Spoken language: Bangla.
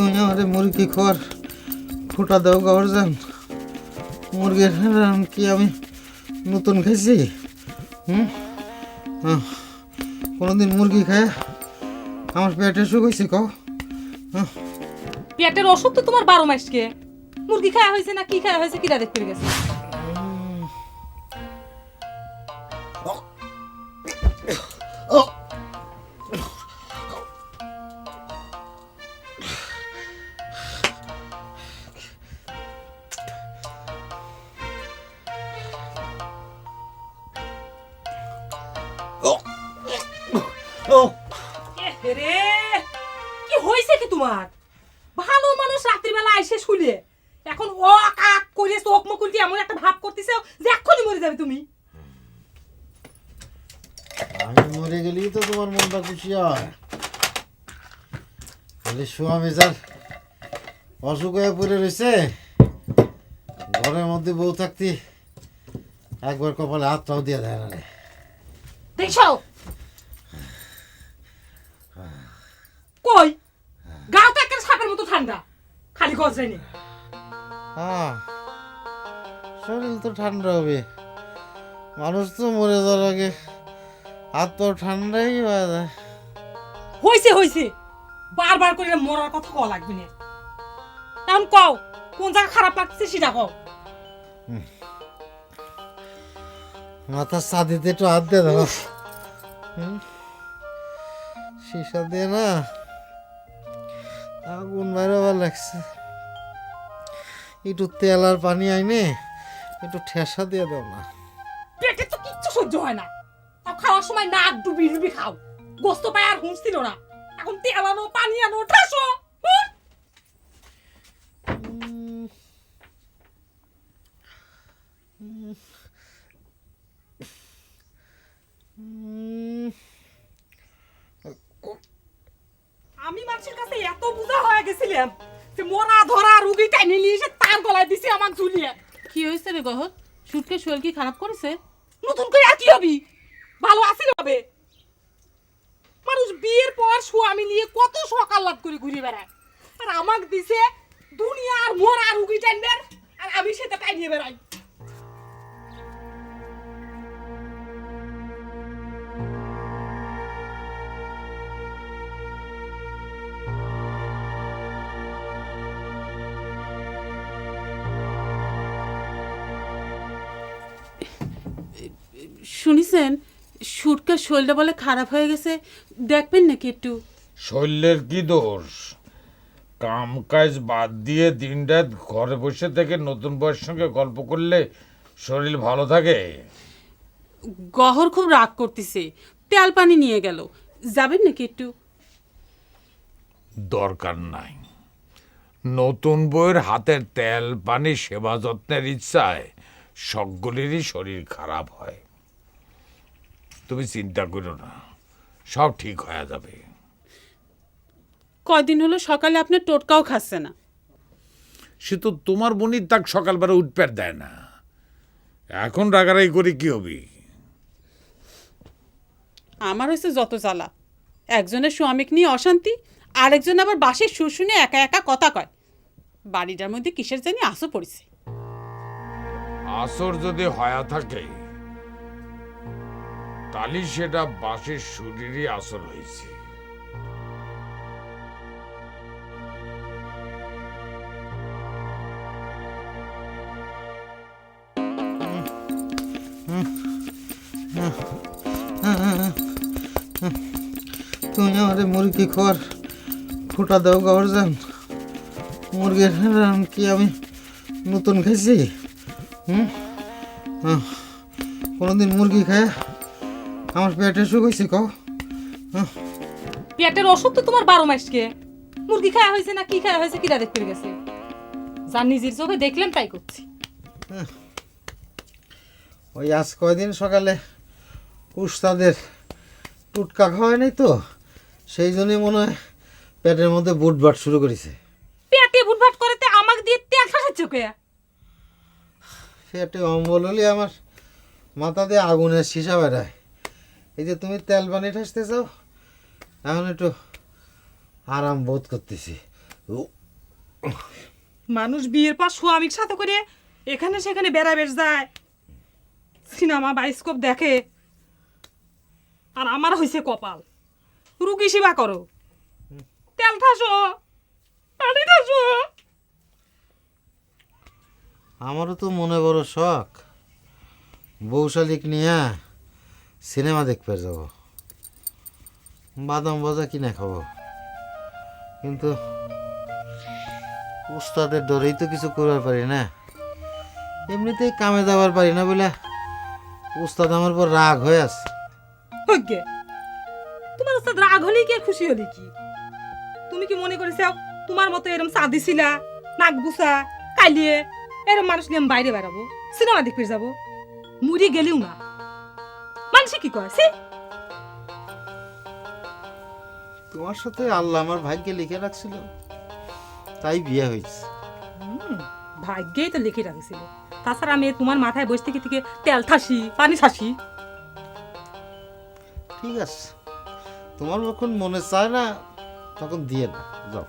তুমি আমারে মুরগি খোয়ার ফুটা দাও গাওয়ার যান মুরগির কি আমি নতুন খাইছি? হুম? কোনোদিন মুরগি খায়? আমার পেটে সুখ হয়েছে কও। পেটের ওষুধ তো তোমার বারো মাসকে মুরগি খাওয়া হয়েছে না কি খাওয়া হয়েছে কিরা দেখতে গেছে? তোমার ভালো মানুষ রাত্রিবেলা এসে শুলে। এখন ও কাক করে চোখ মুখ উল্টে এমন একটা ভাব করতেছে যে এক্ষুনি মরে যাবে তুমি। আমি মরে গেলেই তো তোমার মনটা খুশি হয়। খালি স্বামী যার অসুখ হয়ে পড়ে রয়েছে। ঘরের মধ্যে বউ থাকতে একবার কপালে হাতটাও দিয়ে দেয় না রে। দেখছ? কই? গা তো একটা সাপের মতো ঠান্ডা। খালি গজরাইনি হ্যাঁ শরীর তো ঠান্ডা হবে। মানুষ তো মরে যাওয়ার আগে হাত তো ঠান্ডাই হয়ে যায়। হইছে হইছে। বারবার করে মরার কথা কওয়া লাগবে না। এখন কও কোন জায়গা খারাপ লাগছে সেটা কও। মাথার সাদিতে একটু হাত দিয়ে দাও? সীসা দিয়ে না আগুন বেরোবার লাগছে। একটু তেল আর পানি আইনে একটু ঠেসা দিয়ে দাও না। পেটে তো কিচ্ছু সহ্য হয় না। তাও খাওয়ার সময় নাক ডুবি ডুবি খাও। গোস্ত পায় আর হুঁশ ছিল না। এখন তেল আনো, পানি আনো, ঠাসো। মানুষের কাছে এত বুঝা হয়ে গেছিলাম যে মরা ধরা রুগী টাইনে নিয়ে এসে তার গলায় দিছে আমার ঝুলিয়ে। কি হয়েছে রে গহর সুটকে শরীর কি খারাপ করেছে? নতুন করে আর কি হবি? ভালো আছি হবে মানুষ বিয়ের পর স্বামী নিয়ে কত সকাল লাভ করে ঘুরে বেড়ায়। আর আমাকে দিছে দুনিয়ার মরা রুগী টাইনবেন আর আমি সেটা টাইনিয়ে বেড়াই। শুনিছেন? সুটকার শরীরটা বলে খারাপ হয়ে গেছে। দেখবেন নাকি একটু? শৈলের কি দোষ? কাম কাজ বাদ দিয়ে দিন রাত ঘরে বসে থেকে নতুন বয়সের সঙ্গে গল্প করলে শরীর ভালো থাকে? গহর খুব রাগ করতেছে। তেল পানি নিয়ে গেল। যাবেন নাকি একটু? দরকার নাই। নতুন বইয়ের হাতের তেল পানি সেবা যত্নের ইচ্ছায় সকলেরই শরীর খারাপ হয়। তুমি চিন্তা করো না সব ঠিক হয়ে যাবে। কয়দিন হলো সকালে আপনার টোটকাও খাচ্ছে না। সে তো তোমার বোনই তাক সকালবেলা উঠপ্যার দেয় না। এখন রাগারাগি করে কি হবি? আমার হয়েছে যত জ্বালা। একজনের স্বামীক নিয়ে অশান্তি আরেকজন আবার বাসের সুর শুনে একা একা কথা কয়। বাড়িটার মধ্যে কিসের জানি আসো পড়েছে। আসর যদি হয়া থাকে তাহলে সেটা বাসের শরীরই আসর হয়েছে। তুমি আমারে মুরগি খোয়ার ফুটা দাও গাওয়ার মুরগির রান কি আমি নতুন খাইছি? হুম? কোনোদিন মুরগি খায় আমার পেটে সুখ হয়েছে কও। পেটের অসুখ তো তোমার বারো মাসকে মুরগি খাওয়া হয়েছে না কি খাওয়া হয়েছে কিরা দেখতে গেছে। যা নিজের চোখে দেখলাম তাই করছি। ওই আজ কয়দিন সকালে উস্তাদের টুটকা খাওয়ায় নাই তো সেই জন্যই মনে হয় পেটের মধ্যে বুটবাট শুরু করেছে। পেটে বুটভাট করেতে আমাকে দিয়ে তেল খাসাচ্ছে কে পেটে অম্বল হলে আমার মাথা দিয়ে আগুনের সীসা বেড়ায়। এই যে তুমি তেল পানি ঠাসতে চাও এখন একটু আরাম বোধ করতেছি। মানুষ বিয়ের পর স্বামীর সাথে করে এখানে সেখানে বেড়া বেড়াবেশ যায়। সিনেমা বাইস্কোপ দেখে। আর আমার হয়েছে কপাল। রুগী সেবা করো। তেল ঠাসো। পানি ঠাসো। আমারও তো মনে বড় শখ। বৌশালিক নিয়ে সিনেমা দেখতে যাব। বাদাম ভাজা কিনে খাব। কিন্তু উস্তাদের ডরেই তো কিছু করবার পারি না। এমনিতেই কামে যাবার পারি না বলে উস্তাদ আমার পর রাগ হয়ে আছে। হইগে তোমার ওস্তাদ রাগ হলেই কি খুশি হলি কি? তুমি কি মনে করেছ তোমার মতো এরম সাদি ছিলা নাক বুসা, কালিয়ে, এরম মানুষ নিয়ে আমি বাইরে বেড়াবো, সিনেমা দেখতে যাব? মুড়ি গেলেও না। মানুষে কি কয় তোমার সাথে আল্লাহ আমার ভাগ্যে লিখে রাখছিল তাই বিয়ে হয়েছে। ভাগ্যেই তো লিখে রাখছিল। তাছাড়া আমি তোমার মাথায় বসে থেকে থেকে তেল ঠাসি পানি ঠাসি। ঠিক আছে। তোমার যখন মনে চায় না তখন দিয়ে না যাও।